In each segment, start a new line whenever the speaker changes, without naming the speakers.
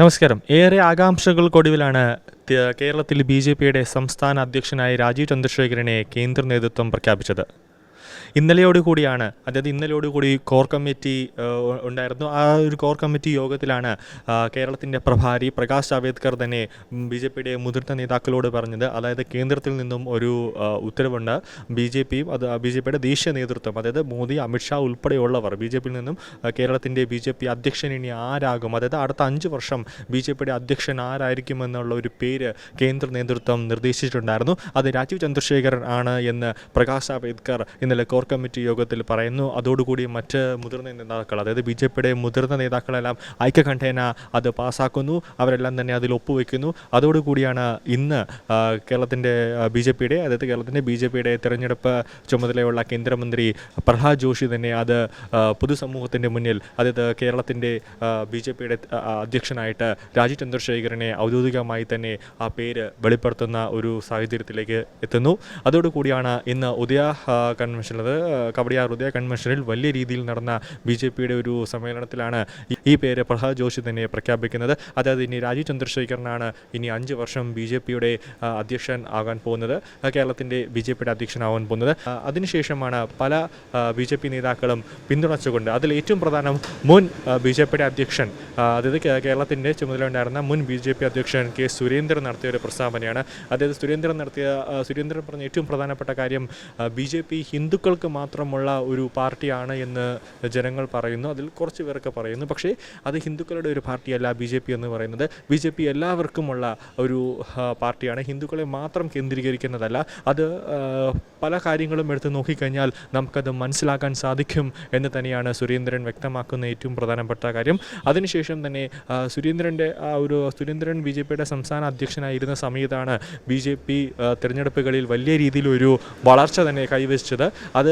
നമസ്കാരം. ഏറെ ആകാംക്ഷകൾക്കൊടുവിലാണ് കേരളത്തിൽ ബി ജെ പിയുടെ സംസ്ഥാന അധ്യക്ഷനായി രാജീവ് ചന്ദ്രശേഖരനെ കേന്ദ്ര നേതൃത്വം പ്രഖ്യാപിച്ചത്. ഇന്നലെയോടുകൂടിയാണ് അതായത് ഇന്നലെയോടുകൂടി കോർ കമ്മിറ്റി ഉണ്ടായിരുന്നു. ആ ഒരു കോർ കമ്മിറ്റി യോഗത്തിലാണ് കേരളത്തിന്റെ പ്രഭാരി പ്രകാശ് ജാവേദ്കർ തന്നെ ബി ജെ പിയുടെ മുതിർന്ന നേതാക്കളോട് പറഞ്ഞത്. അതായത് കേന്ദ്രത്തിൽ നിന്നും ഒരു ഉത്തരവുണ്ട്. ബി ജെ പിയും അത് ബി ജെ പിയുടെ ദേശീയ നേതൃത്വം അതായത് മോദി അമിത്ഷാ ഉൾപ്പെടെയുള്ളവർ ബി ജെ പിയിൽ നിന്നും കേരളത്തിന്റെ ബി ജെ പി അധ്യക്ഷൻ ഇനി ആരാകും? അതായത് അടുത്ത അഞ്ച് വർഷം ബി ജെ പിയുടെ അധ്യക്ഷൻ ആരായിരിക്കുമെന്നുള്ള ഒരു പേര് കേന്ദ്ര നേതൃത്വം നിർദ്ദേശിച്ചിട്ടുണ്ടായിരുന്നു. അത് രാജീവ് ചന്ദ്രശേഖരൻ ആണ് എന്ന് പ്രകാശ് ജാവേദ്കർ ഇന്നലെ കോർ കമ്മിറ്റി യോഗത്തിൽ പറയുന്നു. അതോടുകൂടി മറ്റ് മുതിർന്ന നേതാക്കൾ അതായത് ബി ജെ പിയുടെ മുതിർന്ന നേതാക്കളെല്ലാം ഐക്യകണ്ഠേന അത് പാസ്സാക്കുന്നു അവരെല്ലാം തന്നെ അതിൽ ഒപ്പുവെക്കുന്നു. അതോടുകൂടിയാണ് ഇന്ന് കേരളത്തിന്റെ ബി ജെ പിയുടെ അതായത് കേരളത്തിന്റെ ബി ജെ പിയുടെ തെരഞ്ഞെടുപ്പ് ചുമതലയുള്ള കേന്ദ്രമന്ത്രി പ്രഹ്ലാദ് ജോഷി തന്നെ അത് പൊതുസമൂഹത്തിന്റെ മുന്നിൽ അതായത് കേരളത്തിന്റെ ബി ജെ പിയുടെ അധ്യക്ഷനായിട്ട് രാജീവ് ചന്ദ്രശേഖരനെ ഔദ്യോഗികമായി തന്നെ ആ പേര് വെളിപ്പെടുത്തുന്ന ഒരു സാഹചര്യത്തിലേക്ക് എത്തുന്നു. അതോടുകൂടിയാണ് ഇന്ന് ഉദയ കൺവെൻഷനിൽ അത് കബഡിയാർ ഹൃദയ കൺവെൻഷനിൽ വലിയ രീതിയിൽ നടന്ന ബി ജെ പിയുടെ ഒരു സമ്മേളനത്തിലാണ് ഈ- പേര് പ്രഹ്ലാദ് ജോഷി തന്നെ പ്രഖ്യാപിക്കുന്നത്. അതായത് ഇനി രാജീവ് ചന്ദ്രശേഖരനാണ് ഇനി അഞ്ച് വർഷം ബി ജെ പിയുടെ അധ്യക്ഷൻ ആകാൻ പോകുന്നത്. കേരളത്തിന്റെ ബി ജെ പിയുടെ അധ്യക്ഷനാവാൻ പോകുന്നത്. അതിനുശേഷമാണ് പല ബി ജെ പി നേതാക്കളും പിന്തുണച്ചുകൊണ്ട് അതിൽ ഏറ്റവും പ്രധാനം മുൻ ബി ജെ പിയുടെ അധ്യക്ഷൻ അതായത് കേരളത്തിന്റെ ചുമതല ഉണ്ടായിരുന്ന മുൻ ബി ജെ പി അധ്യക്ഷൻ കെ സുരേന്ദ്രൻ നടത്തിയ ഒരു പ്രസ്താവനയാണ്. അതായത് സുരേന്ദ്രൻ നടത്തിയ സുരേന്ദ്രൻ പറഞ്ഞ ഏറ്റവും പ്രധാനപ്പെട്ട കാര്യം ബി ജെ പി മാത്രമുള്ള ഒരു പാർട്ടിയാണ് എന്ന് ജനങ്ങൾ പറയുന്നു. അതിൽ കുറച്ച് പേരൊക്കെ പറയുന്നു. പക്ഷേ അത് ഹിന്ദുക്കളുടെ ഒരു പാർട്ടിയല്ല ബി ജെ പി എന്ന് പറയുന്നത്. ബി ജെ പി എല്ലാവർക്കുമുള്ള ഒരു പാർട്ടിയാണ്. ഹിന്ദുക്കളെ മാത്രം കേന്ദ്രീകരിക്കുന്നതല്ല. അത് പല കാര്യങ്ങളും എടുത്ത് നോക്കിക്കഴിഞ്ഞാൽ നമുക്കത് മനസ്സിലാക്കാൻ സാധിക്കും എന്ന് തന്നെയാണ് സുരേന്ദ്രൻ വ്യക്തമാക്കുന്ന ഏറ്റവും പ്രധാനപ്പെട്ട കാര്യം. അതിനുശേഷം തന്നെ സുരേന്ദ്രന്റെ ആ ഒരു സുരേന്ദ്രൻ ബി ജെ പിയുടെ സംസ്ഥാന അധ്യക്ഷനായിരുന്ന സമയത്താണ് ബി ജെ പി തിരഞ്ഞെടുപ്പുകളിൽ വലിയ രീതിയിലൊരു വളർച്ച തന്നെ കൈവരിച്ചത് അത്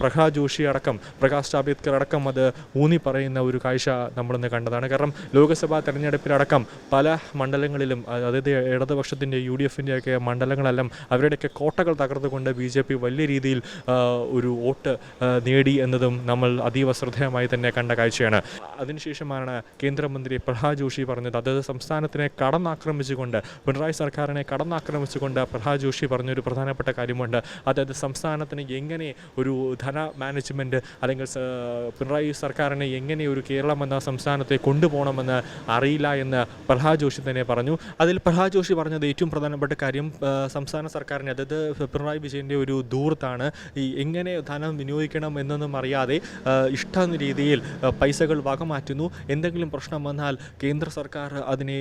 പ്രഹ്ലാദ് ജോഷി അടക്കം പ്രകാശ് ജാവേദ്കർ അടക്കം അത് ഊന്നി പറയുന്ന ഒരു കാഴ്ച നമ്മളിന്ന് കണ്ടതാണ്. കാരണം ലോക്സഭാ തെരഞ്ഞെടുപ്പിലടക്കം പല മണ്ഡലങ്ങളിലും അതായത് ഇടതുപക്ഷത്തിന്റെ യു ഡി എഫിന്റെയൊക്കെ മണ്ഡലങ്ങളെല്ലാം അവരുടെയൊക്കെ കോട്ടകൾ തകർത്തുകൊണ്ട് ബി ജെ പി വലിയ രീതിയിൽ ഒരു വോട്ട് നേടി എന്നതും നമ്മൾ അതീവ ശ്രദ്ധേയമായി തന്നെ കണ്ട കാഴ്ചയാണ്. അതിനുശേഷമാണ് കേന്ദ്രമന്ത്രി പ്രഹ്ലാദ് ജോഷി പറഞ്ഞത്. അതായത് സംസ്ഥാനത്തിനെ കടന്നാക്രമിച്ചുകൊണ്ട് പിണറായി സർക്കാരിനെ കടന്നാക്രമിച്ചുകൊണ്ട് പ്രഹ്ലാദ് ജോഷി പറഞ്ഞൊരു പ്രധാനപ്പെട്ട കാര്യമുണ്ട്. അതായത് സംസ്ഥാനത്തിന് എങ്ങനെ ഒരു ധന മാനേജ്മെന്റ് അല്ലെങ്കിൽ പിണറായി സർക്കാരിനെ എങ്ങനെ ഒരു കേരളം എന്ന സംസ്ഥാനത്തെ കൊണ്ടുപോകണമെന്ന് അറിയില്ല എന്ന് പ്രഹ്ലാദ് ജോഷി തന്നെ പറഞ്ഞു. അതിൽ പ്രഹ്ലാദ് ജോഷി പറഞ്ഞത് ഏറ്റവും പ്രധാനപ്പെട്ട കാര്യം സംസ്ഥാന സർക്കാരിനെ അതായത് പിണറായി വിജയന്റെ ഒരു ദൂർത്താണ്. ഈ എങ്ങനെ ധനം വിനിയോഗിക്കണം എന്നൊന്നും അറിയാതെ ഇഷ്ട രീതിയിൽ പൈസകൾ വകമാറ്റുന്നു. എന്തെങ്കിലും പ്രശ്നം വന്നാൽ കേന്ദ്ര സർക്കാർ അതിനെ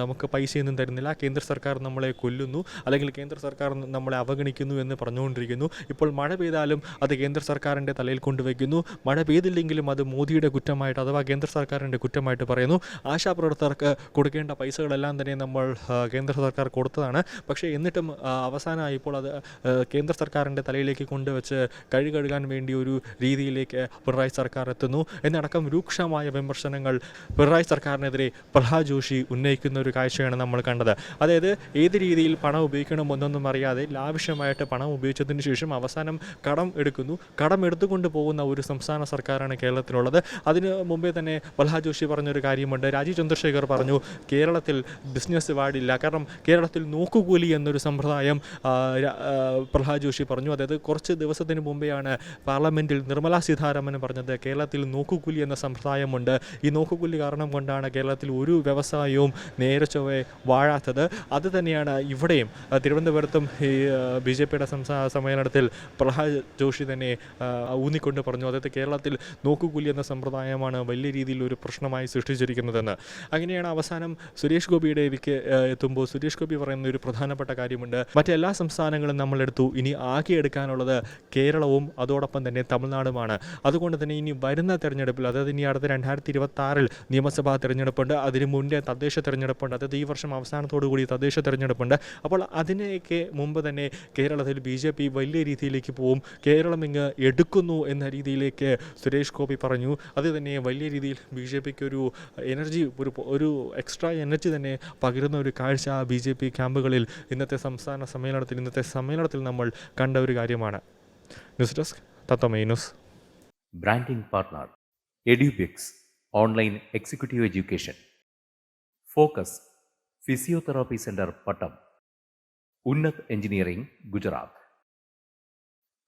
നമുക്ക് പൈസയൊന്നും തരുന്നില്ല. കേന്ദ്ര സർക്കാർ നമ്മളെ കൊല്ലുന്നു. അല്ലെങ്കിൽ കേന്ദ്ര സർക്കാർ നമ്മളെ അവഗണിക്കുന്നു എന്ന് പറഞ്ഞുകൊണ്ടിരിക്കുന്നു. ഇപ്പോൾ മഴ പെയ്താലും അത് കേന്ദ്ര സർക്കാരിന്റെ തലയിൽ കൊണ്ടുവയ്ക്കുന്നു. മഴ പെയ്തില്ലെങ്കിലും അത് മോദിയുടെ കുറ്റമായിട്ട് അഥവാ കേന്ദ്ര സർക്കാരിന്റെ കുറ്റമായിട്ട് പറയുന്നു. ആശാപ്രവർത്തകർക്ക് കൊടുക്കേണ്ട പൈസകളെല്ലാം തന്നെ നമ്മൾ കേന്ദ്ര സർക്കാർ കൊടുത്തതാണ്. പക്ഷേ എന്നിട്ടും അവസാനമായി ഇപ്പോൾ അത് കേന്ദ്ര സർക്കാരിന്റെ തലയിലേക്ക് കൊണ്ടുവച്ച് കഴി കഴുകാൻ വേണ്ടി ഒരു രീതിയിലേക്ക് പിണറായി സർക്കാർ എത്തുന്നു. എന്നടക്കം രൂക്ഷമായ വിമർശനങ്ങൾ പിണറായി സർക്കാരിനെതിരെ പ്രഹ്ലാദ് ജോഷി ഉന്നയിക്കുന്ന ഒരു കാഴ്ചയാണ് നമ്മൾ കണ്ടത്. അതായത് ഏത് രീതിയിൽ പണം ഉപയോഗിക്കണമെന്നൊന്നും അറിയാതെ ലാവശ്യമായിട്ട് പണം ഉപയോഗിച്ചതിന് ശേഷം അവസാനം കടം എടുക്കുന്നു. കടം എടുത്തുകൊണ്ട് പോകുന്ന ഒരു സംസ്ഥാന സർക്കാരാണ് കേരളത്തിലുള്ളത്. അതിന് മുമ്പേ തന്നെ പ്രഹ്ലാദ് ജോഷി പറഞ്ഞൊരു കാര്യമുണ്ട്. രാജീവ് ചന്ദ്രശേഖർ പറഞ്ഞു കേരളത്തിൽ ബിസിനസ് പാടില്ല. കാരണം കേരളത്തിൽ നോക്കുകൂലി എന്നൊരു സമ്പ്രദായം പ്രഹ്ലാദ് ജോഷി പറഞ്ഞു. അതായത് കുറച്ച് ദിവസത്തിന് മുമ്പെയാണ് പാർലമെന്റിൽ നിർമ്മലാ സീതാരാമൻ പറഞ്ഞത് കേരളത്തിൽ നോക്കുകൂലി എന്ന സമ്പ്രദായമുണ്ട്. ഈ നോക്കുകൂലി കാരണം കൊണ്ടാണ് കേരളത്തിൽ ഒരു വ്യവസായവും നേരെ ചൊവ്വെ വാഴാത്തത്. അത് തന്നെയാണ് ഇവിടെയും തിരുവനന്തപുരത്തും ഈ ബി ജെ പിയുടെ സംസ്ഥാന സമ്മേളനത്തിൽ പ്രഹ്ലാദ് ജോഷി തന്നെ ഊന്നിക്കൊണ്ട് പറഞ്ഞു. അതായത് കേരളത്തിൽ നോക്കുകൂലി എന്ന സമ്പ്രദായമാണ് വലിയ രീതിയിൽ ഒരു പ്രശ്നമായി സൃഷ്ടിച്ചിരിക്കുന്നതെന്ന്. അങ്ങനെയാണ് അവസാനം സുരേഷ് ഗോപിയുടെ ആ, എത്തുമ്പോൾ സുരേഷ് ഗോപി പറയുന്ന ഒരു പ്രധാനപ്പെട്ട കാര്യമുണ്ട്. മറ്റെല്ലാ സംസ്ഥാനങ്ങളും നമ്മളെടുത്തു. ഇനി ആകെ എടുക്കാനുള്ളത് കേരളവും അതോടൊപ്പം തന്നെ തമിഴ്നാടുമാണ്. അതുകൊണ്ട് തന്നെ ഇനി വരുന്ന തെരഞ്ഞെടുപ്പിൽ അതായത് ഇനി അടുത്ത രണ്ടായിരത്തി ഇരുപത്തി ആറിൽ നിയമസഭാ തെരഞ്ഞെടുപ്പുണ്ട്. അതിന് മുന്നേ തദ്ദേശ തെരഞ്ഞെടുപ്പുണ്ട്. അതായത് ഈ വർഷം അവസാനത്തോടു കൂടി തദ്ദേശ തെരഞ്ഞെടുപ്പുണ്ട്. അപ്പോൾ അതിനെയൊക്കെ മുമ്പ് തന്നെ കേരളത്തിൽ ബി വലിയ രീതിയിലേക്ക് പോവും കേരളം ഇങ്ങ് എടുക്കുന്നു എന്ന രീതിയിലേക്ക് സുരേഷ് ഗോപി പറഞ്ഞു. അത് തന്നെ വലിയ രീതിയിൽ ബി ജെ പിക്ക് ഒരു എനർജി ഒരു ഒരു എക്സ്ട്രാ എനർജി തന്നെ പകരുന്ന ഒരു കാഴ്ച ബി ജെ പി ക്യാമ്പുകളിൽ ഇന്നത്തെ സംസ്ഥാന സമ്മേളനത്തിൽ ഇന്നത്തെ സമ്മേളനത്തിൽ നമ്മൾ കണ്ട ഒരു കാര്യമാണ്. News desk തത്തമൈ
branding partner Edubix online executive education focus physiotherapy centre Pattom Unnath engineering Gujarat